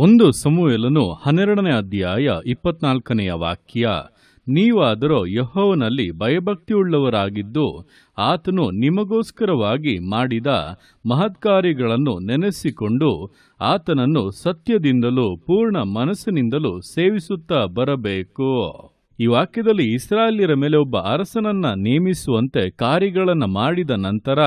ಒಂದು ಸಮೂಹಲನು ಹನ್ನೆರಡನೇ ಅಧ್ಯಾಯ ಇಪ್ಪತ್ನಾಲ್ಕನೆಯ ವಾಕ್ಯ, ನೀವಾದರೂ ಯಹೋವನಲ್ಲಿ ಭಯಭಕ್ತಿಯುಳ್ಳವರಾಗಿದ್ದು, ಆತನು ನಿಮಗೋಸ್ಕರವಾಗಿ ಮಾಡಿದ ಮಹತ್ಕಾರ್ಯಗಳನ್ನು ನೆನೆಸಿಕೊಂಡು ಆತನನ್ನು ಸತ್ಯದಿಂದಲೂ ಪೂರ್ಣ ಮನಸ್ಸಿನಿಂದಲೂ ಸೇವಿಸುತ್ತಾ ಬರಬೇಕು. ಈ ವಾಕ್ಯದಲ್ಲಿ ಇಸ್ರಾಯೇಲ್ಯರ ಮೇಲೆ ಒಬ್ಬ ಅರಸನನ್ನ ನೇಮಿಸುವಂತೆ ಕಾರ್ಯಗಳನ್ನು ಮಾಡಿದ ನಂತರ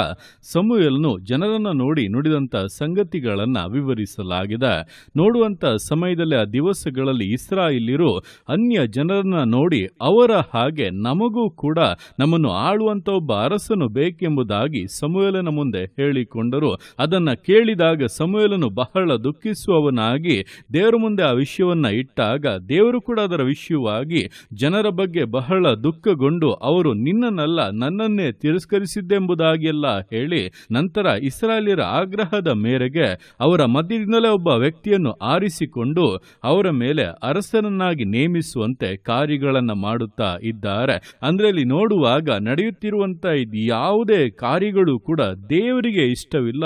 ಸಮುಯಲ್ನು ಜನರನ್ನ ನೋಡಿ ನುಡಿದಂತ ಸಂಗತಿಗಳನ್ನು ವಿವರಿಸಲಾಗಿದೆ. ನೋಡುವಂತ ಸಮಯದಲ್ಲಿ ಆ ದಿವಸಗಳಲ್ಲಿ ಇಸ್ರಾಯೇಲ್ಯರು ಅನ್ಯ ಜನರನ್ನ ನೋಡಿ ಅವರ ಹಾಗೆ ನಮಗೂ ಕೂಡ ನಮ್ಮನ್ನು ಆಳುವಂತ ಒಬ್ಬ ಅರಸನು ಬೇಕೆಂಬುದಾಗಿ ಸಮುಯಲನ ಮುಂದೆ ಹೇಳಿಕೊಂಡರು. ಅದನ್ನ ಕೇಳಿದಾಗ ಸಮುಯಲನು ಬಹಳ ದುಃಖಿಸುವವನಾಗಿ ದೇವರ ಮುಂದೆ ಆ ವಿಷಯವನ್ನು ಇಟ್ಟಾಗ ದೇವರು ಕೂಡ ಅದರ ವಿಷಯವಾಗಿ ಜನರ ಬಗ್ಗೆ ಬಹಳ ದುಃಖಗೊಂಡು ಅವರು ನಿನ್ನನ್ನಲ್ಲ, ನನ್ನನ್ನೇ ತಿರಸ್ಕರಿಸಿದ್ದೆಂಬುದಾಗಿ ಎಲ್ಲ ಹೇಳಿ ನಂತರ ಇಸ್ರಾಲಿಯರ ಆಗ್ರಹದ ಮೇರೆಗೆ ಅವರ ಮಧ್ಯದಿಂದಲೇ ಒಬ್ಬ ವ್ಯಕ್ತಿಯನ್ನು ಆರಿಸಿಕೊಂಡು ಅವರ ಮೇಲೆ ಅರಸನನ್ನಾಗಿ ನೇಮಿಸುವಂತೆ ಕಾರ್ಯಗಳನ್ನು ಮಾಡುತ್ತಾ ಇದ್ದಾರೆ. ಅಂದರೆ ಇಲ್ಲಿ ನೋಡುವಾಗ ನಡೆಯುತ್ತಿರುವಂತ ಇದು ಯಾವುದೇ ಕಾರ್ಯಗಳು ಕೂಡ ದೇವರಿಗೆ ಇಷ್ಟವಿಲ್ಲ.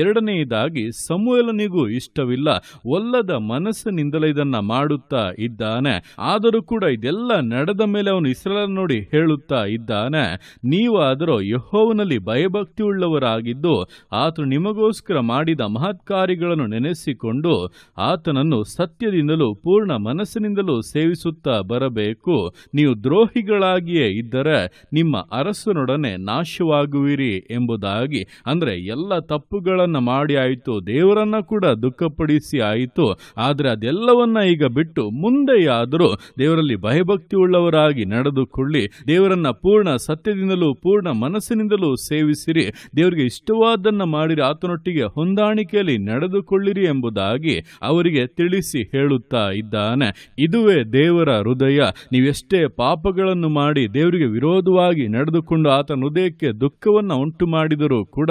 ಎರಡನೆಯದಾಗಿ ಸಮೂಹಲನಿಗೂ ಇಷ್ಟವಿಲ್ಲ. ಒಲ್ಲದ ಮನಸ್ಸಿನಿಂದಲೇ ಇದನ್ನು ಮಾಡುತ್ತಾ ಇದ್ದಾನೆ. ಆದರೂ ಕೂಡ ಇದೆಲ್ಲ ನಡೆದ ಮೇಲೆ ಅವನು ಇಸ್ರೇಲನ್ನು ನೋಡಿ ಹೇಳುತ್ತಾ ಇದ್ದಾನೆ ನೀವಾದರೂ ಯಹೋವನಲ್ಲಿ ಭಯಭಕ್ತಿಯುಳ್ಳವರಾಗಿದ್ದು, ಆತನು ನಿಮಗೋಸ್ಕರ ಮಾಡಿದ ಮಹತ್ ಕಾರ್ಯಗಳನ್ನು ನೆನೆಸಿಕೊಂಡು ಆತನನ್ನು ಸತ್ಯದಿಂದಲೂ ಪೂರ್ಣ ಮನಸ್ಸಿನಿಂದಲೂ ಸೇವಿಸುತ್ತಾ ಬರಬೇಕು. ನೀವು ದ್ರೋಹಿಗಳಾಗಿಯೇ ಇದ್ದರೆ ನಿಮ್ಮ ಅರಸನೊಡನೆ ನಾಶವಾಗುವಿರಿ ಎಂಬುದಾಗಿ. ಅಂದ್ರೆ ಎಲ್ಲ ತಪ್ಪುಗಳನ್ನು ಮಾಡಿ ಆಯಿತು, ದೇವರನ್ನ ಕೂಡ ದುಃಖಪಡಿಸಿ ಆಯಿತು. ಆದರೆ ಅದೆಲ್ಲವನ್ನ ಈಗ ಬಿಟ್ಟು ಮುಂದೆಯಾದರೂ ದೇವರಲ್ಲಿ ಭಯಭಕ್ತಿ ಉಳ್ಳವರಾಗಿ ನಡೆದುಕೊಳ್ಳಿ. ದೇವರನ್ನ ಪೂರ್ಣ ಸತ್ಯದಿಂದಲೂ ಪೂರ್ಣ ಮನಸ್ಸಿನಿಂದಲೂ ಸೇವಿಸಿರಿ. ದೇವರಿಗೆ ಇಷ್ಟವಾದನ್ನ ಮಾಡಿರಿ. ಆತನೊಟ್ಟಿಗೆ ಹೊಂದಾಣಿಕೆಯಲ್ಲಿ ನಡೆದುಕೊಳ್ಳಿರಿ ಎಂಬುದಾಗಿ ಅವರಿಗೆ ತಿಳಿಸಿ ಹೇಳುತ್ತಾ ಇದ್ದಾನೆ. ಇದುವೇ ದೇವರ ಹೃದಯ. ನೀವೆಷ್ಟೇ ಪಾಪಗಳನ್ನು ಮಾಡಿ ದೇವರಿಗೆ ವಿರೋಧವಾಗಿ ನಡೆದುಕೊಂಡು ಆತನ ಹೃದಯಕ್ಕೆ ದುಃಖವನ್ನ ಉಂಟು ಮಾಡಿದರೂ ಕೂಡ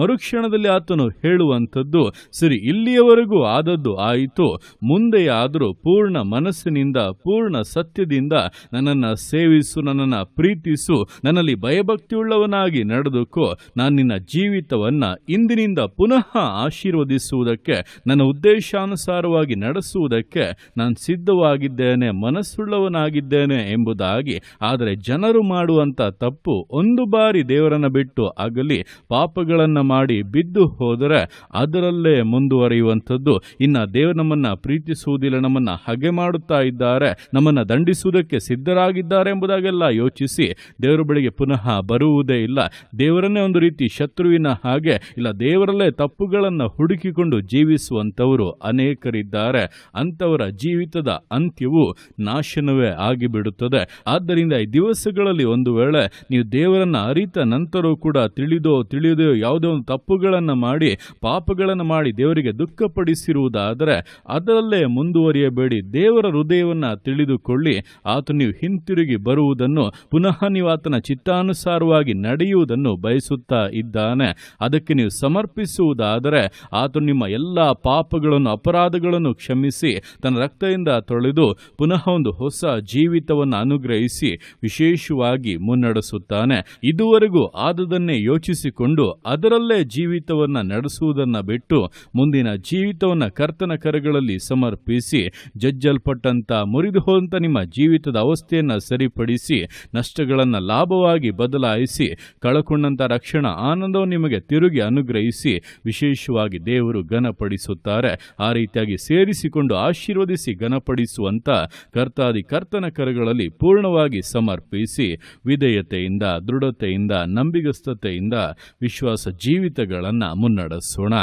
ಮರುಕ್ಷಣದಲ್ಲಿ ಆತನು ಹೇಳುವಂಥದ್ದು, ಸರಿ, ಇಲ್ಲಿಯವರೆಗೂ ಆದದ್ದು ಆಯಿತು. ಮುಂದೆಯಾದರೂ ಪೂರ್ಣ ಮನಸ್ಸಿನಿಂದ, ಪೂರ್ಣ ಸತ್ಯದಿಂದ ನನ್ನನ್ನು ಸೇವಿಸು, ನನ್ನನ್ನು ಪ್ರೀತಿಸು, ನನ್ನಲ್ಲಿ ಭಯಭಕ್ತಿಯುಳ್ಳವನಾಗಿ ನಡೆದುಕೋ, ನಾನು ನಿನ್ನ ಜೀವಿತವನ್ನ ಇಂದಿನಿಂದ ಪುನಃ ಆಶೀರ್ವದಿಸುವುದಕ್ಕೆ, ನನ್ನ ಉದ್ದೇಶಾನುಸಾರವಾಗಿ ನಡೆಸುವುದಕ್ಕೆ ನಾನು ಸಿದ್ಧವಾಗಿದ್ದೇನೆ, ಮನಸ್ಸುಳ್ಳವನಾಗಿದ್ದೇನೆ ಎಂಬುದಾಗಿ. ಆದರೆ ಜನರು ಮಾಡುವಂತ ತಪ್ಪು ಒಂದು ಬಾರಿ ದೇವರನ್ನ ಬಿಟ್ಟು ಅಗಲಿ, ಪಾಪಗಳನ್ನ ಮಾಡಿ ಬಿದ್ದು ಹೋದರೆ ಅದರಲ್ಲೇ ಮುಂದುವರಿಯುವಂಥದ್ದು. ಇನ್ನ ದೇವರು ನಮ್ಮನ್ನು ಪ್ರೀತಿಸುವುದಿಲ್ಲ, ನಮ್ಮನ್ನ ಹಗೆ ಮಾಡುತ್ತಾ ಇದ್ದಾರೆ, ನಮ್ಮನ್ನ ದಂಡಿಸುವುದಕ್ಕೆ ಸಿದ್ಧರಾಗಿದ್ದಾರೆ ಎಂಬುದಾಗೆಲ್ಲ ಯೋಚಿಸಿ ದೇವರ ಬಳಿಗೆ ಪುನಃ ಬರುವುದೇ ಇಲ್ಲ. ದೇವರನ್ನೇ ಒಂದು ರೀತಿ ಶತ್ರುವಿನ ಹಾಗೆ, ಇಲ್ಲ ದೇವರಲ್ಲೇ ತಪ್ಪುಗಳನ್ನು ಹುಡುಕಿಕೊಂಡು ಜೀವಿಸುವಂಥವರು ಅನೇಕರಿದ್ದಾರೆ. ಅಂಥವರ ಜೀವಿತದ ಅಂತ್ಯವು ನಾಶನವೇ ಆಗಿಬಿಡುತ್ತದೆ. ಆದ್ದರಿಂದ ಈ ದಿವಸಗಳಲ್ಲಿ ಒಂದು ವೇಳೆ ನೀವು ದೇವರನ್ನು ಅರಿತ ನಂತರವೂ ಕೂಡ ತಿಳಿದೋ ತಿಳಿಯದೋ ಯಾವುದೋ ಒಂದು ತಪ್ಪುಗಳನ್ನು ಮಾಡಿ, ಪಾಪಗಳನ್ನು ಮಾಡಿ ದೇವರಿಗೆ ದುಃಖಪಡಿಸಿರುವುದಾದರೆ ಅದರಲ್ಲೇ ಮುಂದುವರಿಯಬೇಡಿ. ದೇವರ ಹೃದಯವನ್ನು ತಿಳಿದುಕೊಳ್ಳಿ. ಆತ ನೀವು ಹಿಂತಿರುಗಿ ಬರುವುದನ್ನು ಪುನಃ ನೀವು ಆತನ ಚಿತ್ತಾನುಸಾರವಾಗಿ ನಡೆಯುವುದನ್ನು ಬಯಸುತ್ತಾ ಇದ್ದಾನೆ. ಅದಕ್ಕೆ ನೀವು ಸಮರ್ಪಿಸುವುದಾದರೆ ಆತ ನಿಮ್ಮ ಎಲ್ಲ ಪಾಪಗಳನ್ನು, ಅಪರಾಧಗಳನ್ನು ಕ್ಷಮಿಸಿ, ತನ್ನ ರಕ್ತದಿಂದ ತೊಳೆದು ಪುನಃ ಒಂದು ಹೊಸ ಜೀವಿತವನ್ನು ಅನುಗ್ರಹಿಸಿ ವಿಶೇಷವಾಗಿ ಮುನ್ನಡೆಸುತ್ತಾನೆ. ಇದುವರೆಗೂ ಆದದನ್ನೇ ಯೋಚಿಸಿಕೊಂಡು ಅದರಲ್ಲೇ ಜೀವಿತವನ್ನು ನಡೆಸುವುದನ್ನ ಬಿಟ್ಟು ಮುಂದಿನ ಜೀವಿತವನ್ನು ಕರ್ತನ ಕರಗಳಲ್ಲಿ ಸಮರ್ಪಿಸಿ, ಜಜ್ಜಲ್ಪಟ್ಟಂತ ಮುರಿದು ಹೋದಂತ ನಿಮ್ಮ ಜೀವಿತದ ಅವಸ್ಥೆಯನ್ನು ಸರಿಪಡಿಸಿ, ನಷ್ಟಗಳನ್ನು ಲಾಭವಾಗಿ ಬದಲಾಯಿಸಿ ಕಳಕೊಂಡಂಥ ರಕ್ಷಣಾ, ಆನಂದವು ನಿಮಗೆ ತಿರುಗಿ ಅನುಗ್ರಹಿಸಿ, ವಿಶೇಷವಾಗಿ ದೇವರು ಘನಪಡಿಸುತ್ತಾರೆ. ಆ ರೀತಿಯಾಗಿ ಸೇರಿಸಿಕೊಂಡು ಆಶೀರ್ವದಿಸಿ ಘನಪಡಿಸುವಂಥ ಕರ್ತಾದಿ ಕರ್ತನ ಕರಗಳಲ್ಲಿ ಪೂರ್ಣವಾಗಿ ಸಮರ್ಪಿಸಿ, ವಿಧೇಯತೆಯಿಂದ, ದೃಢತೆಯಿಂದ, ನಂಬಿಗಸ್ತತೆಯಿಂದ ವಿಶ್ವಾಸ ಜೀವಿತಗಳನ್ನು ಮುನ್ನಡೆಸೋಣ.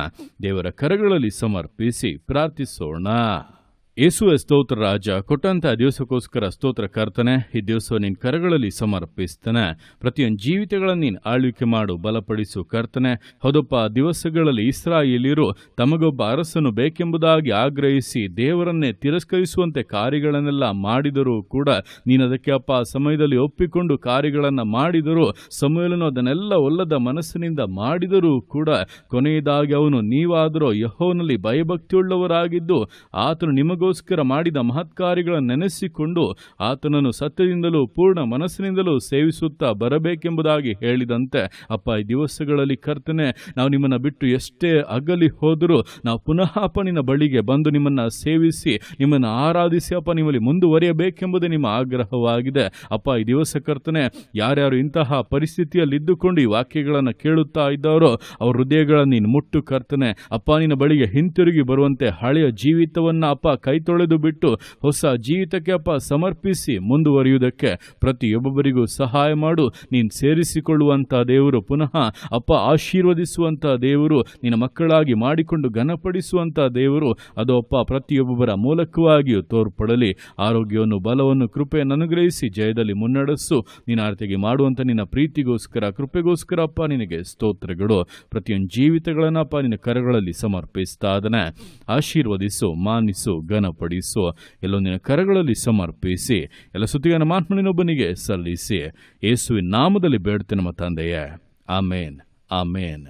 ದೇವರ ಕರಗಳಲ್ಲಿ ಸಮರ್ಪಿಸಿ ಪ್ರಾರ್ಥಿಸೋಣ. ಯೇಸುವ ಸ್ತೋತ್ರ ರಾಜ, ಕೊಟ್ಟಂತ ದಿವಸಕ್ಕೋಸ್ಕರ ಸ್ತೋತ್ರ ಕರ್ತನೆ, ಈ ದಿವಸ ನಿನ್ನ ಕರಗಳಲ್ಲಿ ಸಮರ್ಪಿಸ್ತಾನೆ. ಪ್ರತಿಯೊಂದು ಜೀವಿತಗಳನ್ನು ನೀನು ಆಳ್ವಿಕೆ ಮಾಡು, ಬಲಪಡಿಸು ಕರ್ತನೆ. ಹೌದಪ್ಪ, ದಿವಸಗಳಲ್ಲಿ ಇಸ್ರಾಯಿಲಿರು ತಮಗೊಬ್ಬ ಅರಸನು ಬೇಕೆಂಬುದಾಗಿ ಆಗ್ರಹಿಸಿ ದೇವರನ್ನೇ ತಿರಸ್ಕರಿಸುವಂತೆ ಕಾರ್ಯಗಳನ್ನೆಲ್ಲ ಮಾಡಿದರೂ ಕೂಡ ನೀನು ಅದಕ್ಕೆ ಅಪ್ಪ ಆ ಸಮಯದಲ್ಲಿ ಒಪ್ಪಿಕೊಂಡು ಕಾರ್ಯಗಳನ್ನು ಮಾಡಿದರೂ ಸಮಯಲನು ಅದನ್ನೆಲ್ಲ ಒಲ್ಲದ ಮನಸ್ಸಿನಿಂದ ಮಾಡಿದರೂ ಕೂಡ ಕೊನೆಯದಾಗಿ ಅವನು ನೀವಾದರೂ ಯಹೋನಲ್ಲಿ ಭಯಭಕ್ತಿಯುಳ್ಳವರಾಗಿದ್ದು, ಆತನು ನಿಮಗೂ ನಿಮಗೋಸ್ಕರ ಮಾಡಿದ ಮಹತ್ಕಾರ್ಯಗಳನ್ನು ನೆನೆಸಿಕೊಂಡು ಆತನನ್ನು ಸತ್ಯದಿಂದಲೂ ಪೂರ್ಣ ಮನಸ್ಸಿನಿಂದಲೂ ಸೇವಿಸುತ್ತಾ ಬರಬೇಕೆಂಬುದಾಗಿ ಹೇಳಿದಂತೆ, ಅಪ್ಪ, ಈ ದಿವಸಗಳಲ್ಲಿ ಕರ್ತನೆ, ನಾವು ನಿಮ್ಮನ್ನು ಬಿಟ್ಟು ಎಷ್ಟೇ ಅಗಲಿ ಹೋದರೂ ನಾವು ಪುನಃ ಅಪ್ಪನಿನ ಬಳಿಗೆ ಬಂದು ನಿಮ್ಮನ್ನು ಸೇವಿಸಿ, ನಿಮ್ಮನ್ನು ಆರಾಧಿಸಿ ಅಪ್ಪ ನಿಮ್ಮಲ್ಲಿ ಮುಂದುವರಿಯಬೇಕೆಂಬುದೇ ನಿಮ್ಮ ಆಗ್ರಹವಾಗಿದೆ. ಅಪ್ಪ, ಈ ದಿವಸ ಕರ್ತನೆ, ಯಾರ್ಯಾರು ಇಂತಹ ಪರಿಸ್ಥಿತಿಯಲ್ಲಿ ಇದ್ದುಕೊಂಡು ಈ ವಾಕ್ಯಗಳನ್ನು ಕೇಳುತ್ತಾ ಇದ್ದಾರೋ, ಅವ್ರ ಹೃದಯಗಳನ್ನು ನೀನು ಮುಟ್ಟು ಕರ್ತನೆ. ಅಪ್ಪ, ನಿನ್ನ ಬಳಿಗೆ ಹಿಂತಿರುಗಿ ಬರುವಂತೆ ಹಳೆಯ ಜೀವಿತವನ್ನು ಅಪ್ಪ ತೊಳೆದು ಬಿಟ್ಟು ಹೊಸ ಜೀವಿತಕ್ಕೆ ಅಪ್ಪ ಸಮರ್ಪಿಸಿ ಮುಂದುವರಿಯುವುದಕ್ಕೆ ಪ್ರತಿಯೊಬ್ಬರಿಗೂ ಸಹಾಯ ಮಾಡು. ನೀನು ಸೇರಿಸಿಕೊಳ್ಳುವಂಥ ದೇವರು ಪುನಃ ಅಪ್ಪ ಆಶೀರ್ವದಿಸುವಂಥ ದೇವರು, ನಿನ್ನ ಮಕ್ಕಳಾಗಿ ಮಾಡಿಕೊಂಡು ಘನಪಡಿಸುವಂಥ ದೇವರು, ಅದು ಅಪ್ಪ ಪ್ರತಿಯೊಬ್ಬರ ಮೂಲಕವಾಗಿಯೂ ತೋರ್ಪಡಲಿ. ಆರೋಗ್ಯವನ್ನು, ಬಲವನ್ನು, ಕೃಪೆಯನ್ನು ಅನುಗ್ರಹಿಸಿ ಜಯದಲ್ಲಿ ಮುನ್ನಡೆಸು. ನಿನ್ನ ಆರ್ತಿಗೆ ಮಾಡುವಂಥ ನಿನ್ನ ಪ್ರೀತಿಗೋಸ್ಕರ, ಕೃಪೆಗೋಸ್ಕರ ಅಪ್ಪ ನಿನಗೆ ಸ್ತೋತ್ರಗಳು. ಪ್ರತಿಯೊಂದು ಜೀವಿತಗಳನ್ನು ಅಪ್ಪ ನಿನ್ನ ಕರಗಳಲ್ಲಿ ಸಮರ್ಪಿಸ್ತಾ ಅದನ್ನ ಆಶೀರ್ವದಿಸು, ಮಾನಿಸು ಘನಪಡಿಸು ಎಲ್ಲೊಂದಿನ ಕರಗಳಲ್ಲಿ ಸಮರ್ಪಿಸಿ, ಎಲ್ಲ ಸುತ್ತಿಗನ ಮಾತ್ಮನಿನೊಬ್ಬನಿಗೆ ಸಲ್ಲಿಸಿ, ಯೇಸುವಿನ ನಾಮದಲ್ಲಿ ಬೇಡ್ತೇನೆ ನಮ್ಮ ತಂದೆಯೇ. ಆಮೇನ್. ಆಮೇನ್.